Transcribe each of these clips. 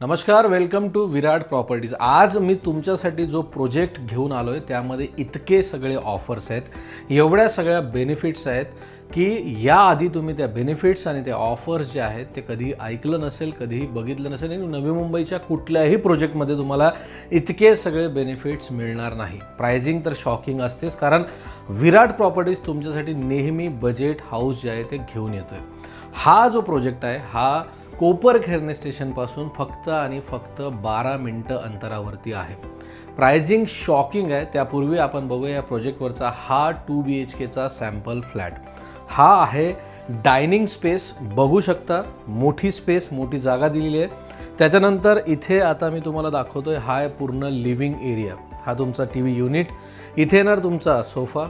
नमस्कार welcome to Virat properties आज मी तुमच्यासाठी जो प्रोजेक्ट घेऊन आलो आहे त्यामध्ये इतके सगळे ऑफर्स आहेत. एवढ्या सगळ्या बेनिफिट्स आहेत की याआधी तुम्ही त्या बेनिफिट्स आणि त्या ऑफर्स जे आहेत ते कधी ऐकलं नसेल कधीही बघितलं नसेल आणि नवी मुंबईच्या कुठल्याही प्रोजेक्टमध्ये तुम्हाला इतके सगळे बेनिफिट्स मिळणार नाही. प्रायझिंग तर शॉकिंग असतेच कारण विराट प्रॉपर्टीज तुमच्यासाठी नेहमी बजेट हाऊस जे आहे ते घेऊन येतो आहे हा जो प्रोजेक्ट आहे हा कोपर खेरणे स्टेशनपासून फक्त आणि फक्त बारा मिनटं अंतरावरती आहे. प्रायझिंग शॉकिंग आहे. त्यापूर्वी आपण बघूया या प्रोजेक्टवरचा हा टू बी एच केचा सॅम्पल फ्लॅट हा आहे डायनिंग स्पेस बघू शकता मोठी स्पेस मोठी जागा दिलेली आहे. त्याच्यानंतर इथे आता मी तुम्हाला दाखवतो आहे हा आहे पूर्ण लिव्हिंग एरिया हा तुमचा टी व्ही युनिट इथे येणार तुमचा सोफा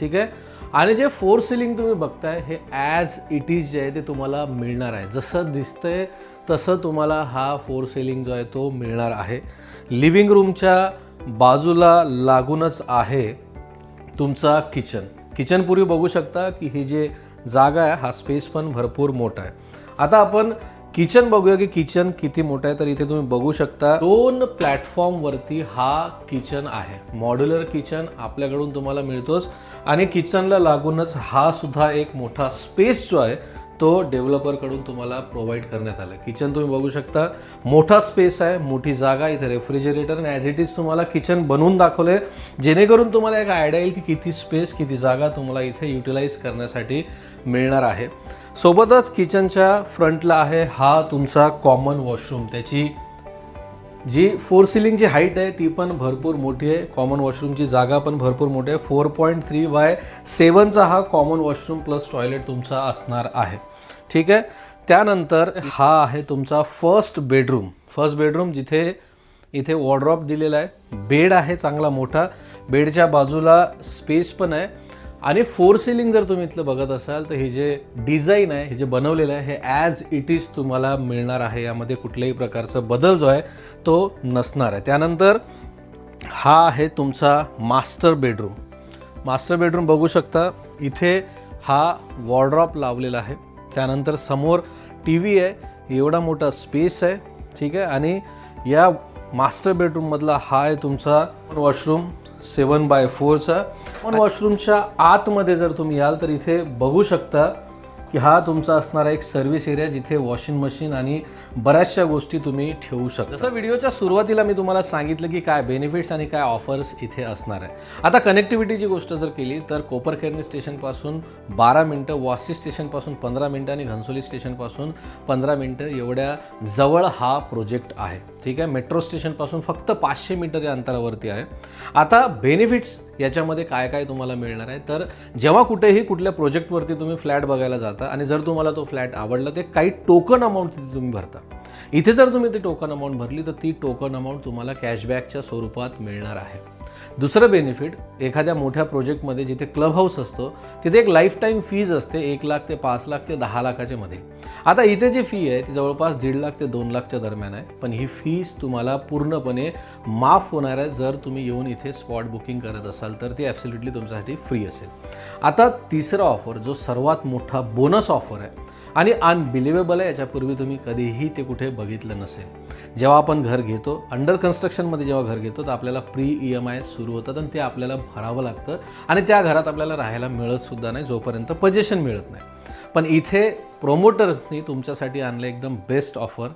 ठीक आहे? आणि जे फोर सिलिंग तुम्ही बघताय हे ॲज इट इज जे आहे ते तुम्हाला मिळणार आहे. जसं दिसतंय तसं तुम्हाला हा फोर सिलिंग जो आहे तो मिळणार आहे. लिव्हिंग रूमच्या बाजूला लागूनच आहे तुमचा किचन किचनपूर्वी बघू शकता की ही जे जागा आहे हा स्पेस पण भरपूर मोठा आहे. आता आपण किचन बघूया की किचन किती मोठं आहे तर इथे तुम्ही बघू शकता. दोन प्लॅटफॉर्मवरती हा किचन आहे. मॉड्युलर किचन आपल्याकडून तुम्हाला मिळतोच. आणि किचनला लागूनच हा सुद्धा एक मोठा स्पेस जो आहे तो डेव्हलपरकडून तुम्हाला प्रोव्हाइड करण्यात आला किचन तुम्ही बघू शकता. मोठा स्पेस आहे मोठी जागा इथे रेफ्रिजरेटर आणि ॲज इट इज तुम्हाला किचन बनवून दाखवले जेणेकरून तुम्हाला एक आयडिया येईल की किती स्पेस किती जागा तुम्हाला इथे युटिलाइज करण्यासाठी मिळणार आहे. सोबतच किचनच्या फ्रंटला आहे हा तुमचा कॉमन वॉशरूम त्याची जी फोर सिलिंगची हाईट आहे ती पण भरपूर मोठी आहे. कॉमन वॉशरूमची जागा पण भरपूर मोठी आहे. फोर पॉईंट थ्री बाय सेवनचा हा कॉमन वॉशरूम प्लस टॉयलेट तुमचा असणार आहे. ठीक आहे? त्यानंतर हा आहे तुमचा फर्स्ट बेडरूम फर्स्ट बेडरूम जिथे इथे वॉर्ड्रॉप दिलेला आहे. बेड आहे चांगला मोठा. बेडच्या बाजूला स्पेस पण आहे. आणि फोर सिलिंग जर तुम्ही इथलं बघत असाल तर हे जे डिझाईन आहे हे जे बनवलेलं आहे हे ॲज इट इज तुम्हाला मिळणार आहे. यामध्ये कुठल्याही प्रकारचा बदल जो आहे तो नसणार आहे. त्यानंतर हा आहे तुमचा मास्टर बेडरूम मास्टर बेडरूम बघू शकता इथे हा वॉर्ड्रॉप लावलेला आहे. त्यानंतर समोर टी व्ही आहे एवढा मोठा स्पेस आहे ठीक आहे? आणि या मास्टर बेडरूममधला हा आहे तुमचा वॉशरूम सेवन बाय फोरचा. पण वॉशरूमच्या आतमध्ये जर तुम्ही याल तर इथे बघू शकता की हा तुमचा असणारा एक सर्व्हिस एरिया जिथे वॉशिंग मशीन आणि बऱ्याचशा गोष्टी तुम्ही ठेवू शकता. जसं व्हिडिओच्या सुरुवातीला मी तुम्हाला सांगितलं की काय बेनिफिट्स आणि काय ऑफर्स इथे असणार आहे. आता कनेक्टिव्हिटीची गोष्ट जर केली तर कोपरखेरणी स्टेशनपासून बारा मिनटं वासी स्टेशनपासून पंधरा मिनटं आणि घनसोली स्टेशनपासून पंधरा मिनटं एवढ्या जवळ हा प्रोजेक्ट आहे. ठीक आहे? मेट्रो स्टेशनपासून फक्त पाचशे मीटर या अंतरावरती आहे. आता बेनिफिट्स याच्यामध्ये काय काय तुम्हाला मिळणार आहे? तर जेव्हा कुठेही कुठल्या प्रोजेक्टवरती तुम्ही फ्लॅट बघायला जाता आणि जर तुम्हाला तो फ्लॅट आवडला ते काही टोकन अमाऊंट तिथे तुम्ही भरता. इथे जर तुम्ही ती टोकन अमाऊंट भरली तर ती टोकन अमाऊंट तुम्हाला कॅशबॅकच्या स्वरूपात मिळणार आहे. दुसरं बेनिफिट एखाद्या मोठ्या प्रोजेक्टमध्ये जिथे क्लब हाऊस असतो तिथे एक लाईफ टाईम फीज असते एक लाख ते पाच लाख ते दहा लाखाच्या मध्ये. आता इथे जी फी आहे ती जवळपास दीड लाख ते दोन लाखच्या दरम्यान आहे. पण ही फीज तुम्हाला पूर्णपणे माफ होणार आहे जर तुम्ही येऊन इथे स्पॉट बुकिंग करत असाल तर ती ॲब्सोल्युटली तुमच्यासाठी फ्री असेल. आता तिसरा ऑफर जो सर्वात मोठा बोनस ऑफर आहे आणि अनबिलिव्हेबल आहे याच्यापूर्वी तुम्ही कधीही ते कुठे बघितलं नसेल. जेव्हा आपण घर घेतो अंडर कन्स्ट्रक्शनमध्ये जेव्हा घर घेतो तर आपल्याला प्री ई एम आय सुरू होतात आणि ते आपल्याला भरावं लागतं. आणि त्या घरात आपल्याला राहायला मिळतसुद्धा नाही जोपर्यंत पजेशन मिळत नाही. पण इथे प्रोमोटर्सनी तुमच्यासाठी आणलं एकदम बेस्ट ऑफर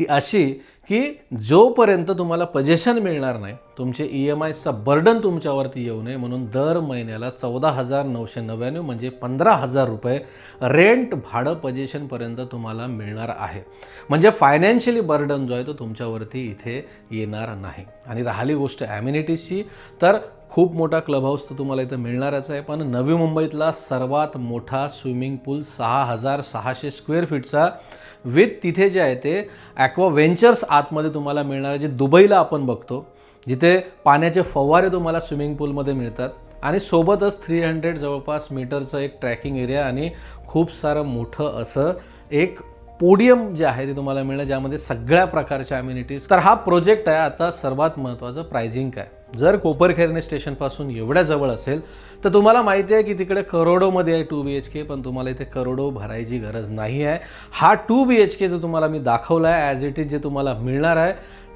ती अशी की जोपर्यंत तुम्हाला पजेशन मिळणार नाही तुमचे ई एम आयचा बर्डन तुमच्यावरती येऊ नये म्हणून दर महिन्याला चौदा हजार नऊशे नव्याण्णव म्हणजे पंधरा हजार रुपये रेंट भाडं पजेशनपर्यंत तुम्हाला मिळणार आहे. म्हणजे फायनान्शियली बर्डन जो आहे तो तुमच्यावरती इथे येणार नाही. आणि राहिली गोष्ट ॲम्युनिटीजची तर खूप मोठा क्लब हाऊस तर तुम्हाला इथं मिळणारच आहे. पण नवी मुंबईतला सर्वात मोठा स्विमिंग पूल सहा हजार सहाशे स्क्वेअर फीटचा विथ तिथे जे आहे ते ॲक्वा व्हेंचर्स आतमध्ये तुम्हाला मिळणार आहे जे दुबईला आपण बघतो. जिथे पाण्याचे फवारे तुम्हाला स्विमिंग पूलमध्ये मिळतात. आणि सोबतच थ्री हंड्रेड जवळपास मीटरचं एक ट्रॅकिंग एरिया आणि खूप सारं मोठं असं एक पोडियम जे आहे ते तुम्हाला मिळणं ज्यामध्ये सगळ्या प्रकारच्या अम्युनिटीज तर हा प्रोजेक्ट आहे आता सर्वात महत्त्वाचं प्रायझिंग काय? जर कोपरखैरणे स्टेशनपासून एवढ्या जवळ असेल तर तुम्हाला माहिती आहे की तिकडे करोडोमध्ये आहे टू बी एच के पण तुम्हाला इथे करोडो भरायची गरज नाही आहे. हा टू बी एच के जो तुम्हाला मी दाखवला आहे ॲज इट इज जे तुम्हाला मिळणार आहे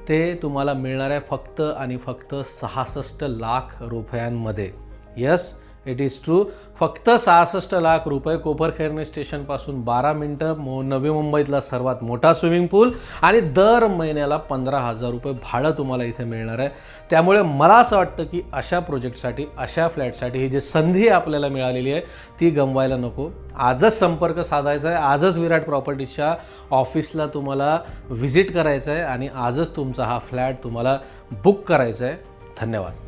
ते तुम्हाला मिळणार आहे फक्त आणि फक्त सहासष्ट लाख रुपयांमध्ये. यस इट इज ट्रू फक्त सहासष्ट लाख रुपये कोपरखैरणे स्टेशनपासून बारा मिनटं मो नवी मुंबईतला सर्वात मोठा स्विमिंग पूल आणि दर महिन्याला पंधरा हजार रुपये भाडं तुम्हाला इथे मिळणार आहे. त्यामुळे मला असं वाटतं की अशा प्रोजेक्टसाठी अशा फ्लॅटसाठी ही जी संधी आपल्याला मिळालेली आहे ती गमवायला नको. आजच संपर्क साधायचा आहे. आजच विराट प्रॉपर्टीजच्या ऑफिसला तुम्हाला व्हिजिट करायचं आहे आणि आजच तुमचा हा फ्लॅट तुम्हाला बुक करायचा आहे. धन्यवाद.